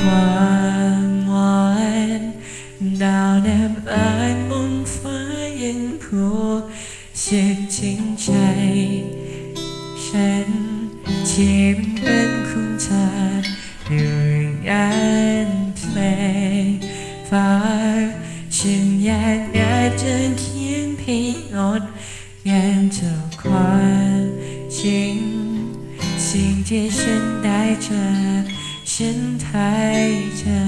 ความหวานดาวแนบอานบนฟ้ายังผูกเชื่อจริงใจ ฉันที่มันเป็นคุณเธอด้วยงานเพลงฝาฉันอยากอยากจะเขียนเพลงงดงานเท่าความจริง สิ่งที่ฉันได้เจอ ฉันไทยเธอ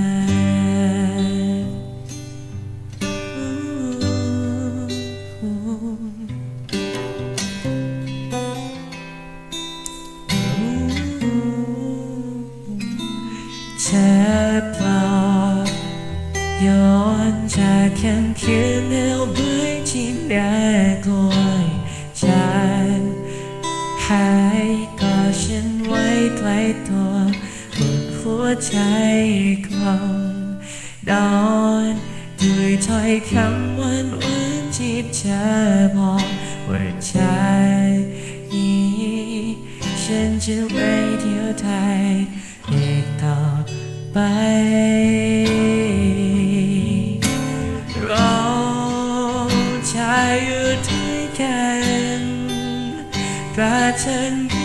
เธอบอกย้อนจากคำคืนแล้วเบื่อที่น่ากลัวจากหายก็ฉันไว้ใกล้ตัว ใจกล่อมนอนด้วยถ้อยคำหวานหวานที่เธอบอกว่าใจนี้ฉันจะไม่เที่ยวไทยอีกต่อไปเราจะอยู่ด้วยกันตราบฉันที่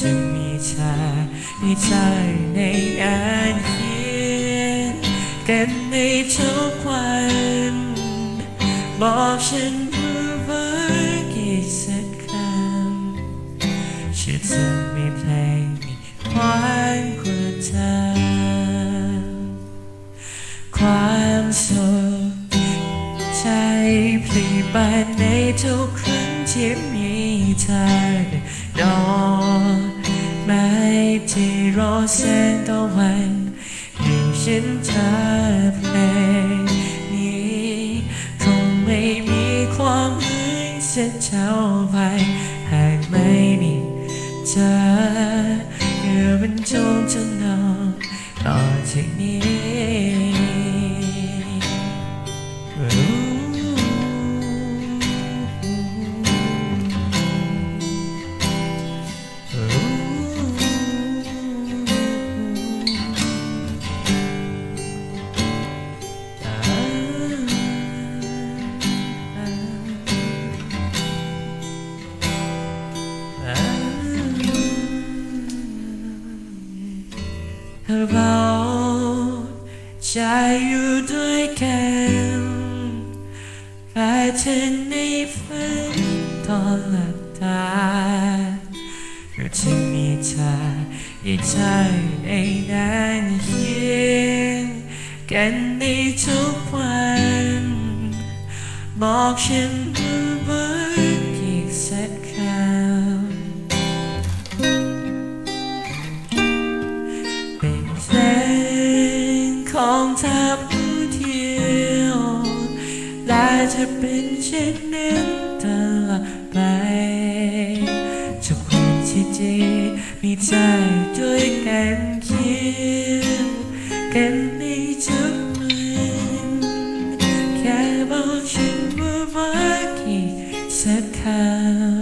จะมีเธอในใจในงานเขียนกันในทุกวันบอกฉันว่ากี่สักคำฉันจะมีเพลงมีความกว่าเธอความสุขใจพลีบานในทุกครั้งที่มีเธอ ดอกไม้ที่รอแสงตะวันให้ฉันเธอเพลงนี้คงไม่มีความหมายสักเท่าไหรหากไม่มีเธออยู่เป็นจงจำนองต่อจากนี้ เราใจอยู่ด้วยกันแต่เธอในฝันตอนหลับตาก็จะมีเธออีกใจในนั้นเคียงกันในทุกวันบอกฉันว่าอีกสักคำ ของเธอผู้เดียวและจะเป็นเช่นนั้นตลอดไปทุกวันที่ดีมีใจด้วยกันเคียงกันในทุกวันแค่บอกฉันว่ารักอีกสักคำ